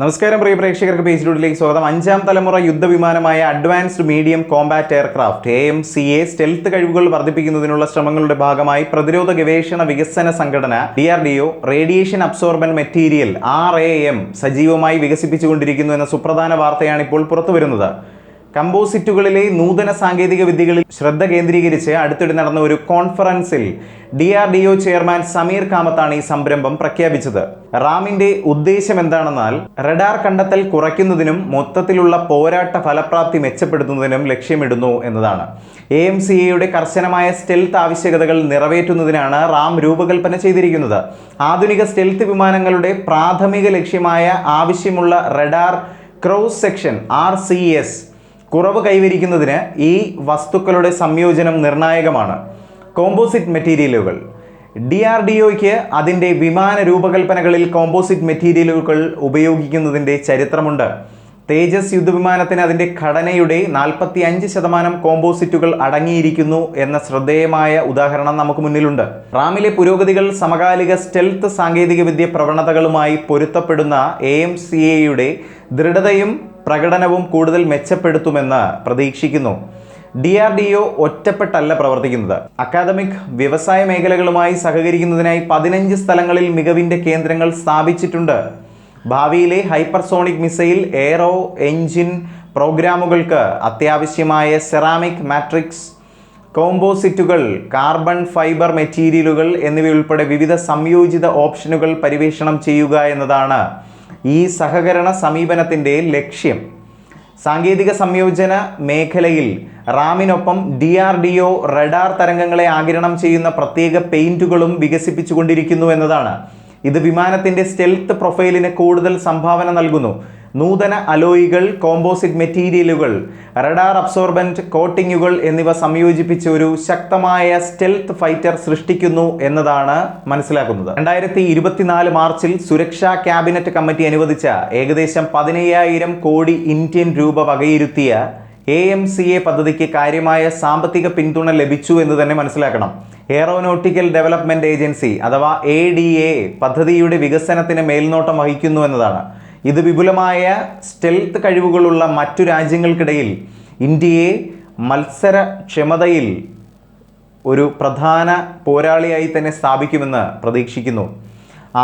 നമസ്കാരം പ്രിയ പ്രേക്ഷകർക്ക് പേജ് ഡൂഡിലേക്ക് സ്വാഗതം. അഞ്ചാം തലമുറ യുദ്ധവിമാനമായ advanced medium combat aircraft A M C A stealth കഴിവുകൾ വർദ്ധിപ്പിക്കുന്നതിനുള്ള ശ്രമങ്ങളുടെ ഭാഗമായി പ്രതിരോധ ഗവേഷണ വികസന സംഘടന D R D O radiation absorbent material R A M സജീവമായി വികസിപ്പിച്ചുകൊണ്ടിരിക്കുന്നു എന്ന സുപ്രധാന വാർത്തയാണ് ഇപ്പോൾ പുറത്തുവരുന്നത്. കമ്പോസിറ്റുകളിലെ നൂതന സാങ്കേതിക വിദ്യകളിൽ ശ്രദ്ധ കേന്ദ്രീകരിച്ച് അടുത്തിടെ നടന്ന ഒരു കോൺഫറൻസിൽ D R D O chairman Sameer കാമത്താണ് ഈ സംരംഭം പ്രഖ്യാപിച്ചത്. റാമിന്റെ ഉദ്ദേശം എന്താണെന്നാൽ റഡാർ കണ്ടെത്തൽ കുറയ്ക്കുന്നതിനും മൊത്തത്തിലുള്ള പോരാട്ട ഫലപ്രാപ്തി മെച്ചപ്പെടുത്തുന്നതിനും ലക്ഷ്യമിടുന്നു എന്നതാണ്. എ എം സി എയുടെ കർശനമായ സ്റ്റെൽത്ത് ആവശ്യകതകൾ നിറവേറ്റുന്നതിനാണ് റാം രൂപകൽപ്പന ചെയ്തിരിക്കുന്നത്. ആധുനിക സ്റ്റെൽത്ത് വിമാനങ്ങളുടെ പ്രാഥമിക ലക്ഷ്യമായ ആവശ്യമുള്ള radar cross section R C S കുറവ് കൈവരിക്കുന്നതിന് ഈ വസ്തുക്കളുടെ സംയോജനം നിർണായകമാണ്. കോമ്പോസിറ്റ് മെറ്റീരിയലുകൾ ഡി ആർ ഡി ഒയ്ക്ക് അതിന്റെ വിമാന രൂപകൽപ്പനകളിൽ കോമ്പോസിറ്റ് മെറ്റീരിയലുകൾ ഉപയോഗിക്കുന്നതിന്റെ ചരിത്രമുണ്ട്. തേജസ് യുദ്ധവിമാനത്തിന് അതിന്റെ ഘടനയുടെ നാൽപ്പത്തി അഞ്ച് ശതമാനം കോമ്പോസിറ്റുകൾ അടങ്ങിയിരിക്കുന്നു എന്ന ശ്രദ്ധേയമായ ഉദാഹരണം നമുക്ക് മുന്നിലുണ്ട്. റാമിലെ പുരോഗതികൾ സമകാലിക സ്റ്റെൽത്ത് സാങ്കേതികവിദ്യ പ്രവണതകളുമായി പൊരുത്തപ്പെടുന്ന എ എം സി എയുടെ ദൃഢതയും പ്രകടനവും കൂടുതൽ മെച്ചപ്പെടുത്തുമെന്ന് പ്രതീക്ഷിക്കുന്നു. ഡി ആർ ഡി ഒ ഒറ്റപ്പെട്ടല്ല പ്രവർത്തിക്കുന്നത്. അക്കാദമിക് വ്യവസായ മേഖലകളുമായി സഹകരിക്കുന്നതിനായി പതിനഞ്ച് സ്ഥലങ്ങളിൽ മികവിന്റെ കേന്ദ്രങ്ങൾ സ്ഥാപിച്ചിട്ടുണ്ട്. ഭാവിയിലെ ഹൈപ്പർസോണിക് മിസൈൽ എയറോ എഞ്ചിൻ പ്രോഗ്രാമുകൾക്ക് അത്യാവശ്യമായ സെറാമിക് മാട്രിക്സ് കോമ്പോസിറ്റുകൾ കാർബൺ ഫൈബർ മെറ്റീരിയലുകൾ എന്നിവയുൾപ്പെടെ വിവിധ സംയോജിത ഓപ്ഷനുകൾ പരിവേഷണം ചെയ്യുക എന്നതാണ് ഈ സഹകരണ സമീപനത്തിന്റെ ലക്ഷ്യം. സാങ്കേതിക സംയോജന മേഖലയിൽ റാമിനൊപ്പം D R D O radar തരംഗങ്ങളെ ആകിരണം ചെയ്യുന്ന പ്രത്യേക പെയിന്റുകളും വികസിപ്പിച്ചുകൊണ്ടിരിക്കുന്നു എന്നതാണ്. ഇത് വിമാനത്തിന്റെ സ്റ്റെൽത്ത് പ്രൊഫൈലിന് കൂടുതൽ സംഭാവന നൽകുന്നു. നൂതന അലോയികൾ കോമ്പോസിറ്റ് മെറ്റീരിയലുകൾ റഡാർ അബ്സോർബന്റ് കോട്ടിങ്ങുകൾ എന്നിവ സംയോജിപ്പിച്ച് ഒരു ശക്തമായ സ്റ്റെൽത്ത് ഫൈറ്റർ സൃഷ്ടിക്കുന്നു എന്നതാണ് മനസ്സിലാക്കുന്നത്. രണ്ടായിരത്തി ഇരുപത്തിനാല് മാർച്ചിൽ സുരക്ഷാ ക്യാബിനറ്റ് കമ്മിറ്റി അനുവദിച്ച ഏകദേശം പതിനയ്യായിരം കോടി ഇന്ത്യൻ രൂപ വകയിരുത്തിയ എ എം സി എ പദ്ധതിക്ക് കാര്യമായ സാമ്പത്തിക പിന്തുണ ലഭിച്ചു എന്ന് തന്നെ മനസ്സിലാക്കണം. എയറോനോട്ടിക്കൽ ഡെവലപ്മെന്റ് ഏജൻസി അഥവാ എ ഡി എ പദ്ധതിയുടെ വികസനത്തിന് മേൽനോട്ടം വഹിക്കുന്നു എന്നതാണ്. ഇത് വിപുലമായ സ്റ്റെൽത്ത് കഴിവുകളുള്ള മറ്റു രാജ്യങ്ങൾക്കിടയിൽ ഇന്ത്യയെ മത്സരക്ഷമതയിൽ ഒരു പ്രധാന പോരാളിയായി തന്നെ സ്ഥാപിക്കുമെന്ന് പ്രതീക്ഷിക്കുന്നു.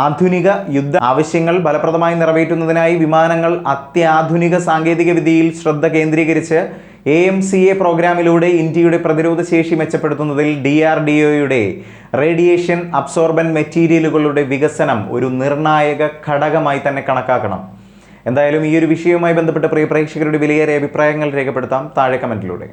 ആധുനിക യുദ്ധ ആവശ്യങ്ങൾ ഫലപ്രദമായി നിറവേറ്റുന്നതിനായി വിമാനങ്ങൾ അത്യാധുനിക സാങ്കേതിക വിദ്യയിൽ ശ്രദ്ധ കേന്ദ്രീകരിച്ച് എ എം സി എ പ്രോഗ്രാമിലൂടെ ഇന്ത്യയുടെ പ്രതിരോധ ശേഷി മെച്ചപ്പെടുത്തുന്നതിൽ ഡി ആർ ഡി ഒയുടെ റേഡിയേഷൻ അബ്സോർബൻ മെറ്റീരിയലുകളുടെ വികസനം ഒരു നിർണായക ഘടകമായി തന്നെ കണക്കാക്കണം. എന്തായാലും ഈ ഒരു വിഷയവുമായി ബന്ധപ്പെട്ട് പ്രിയ പ്രേക്ഷകരുടെ വിലയേറിയ അഭിപ്രായങ്ങൾ രേഖപ്പെടുത്താം. താഴെ കമന്റിലൂടെ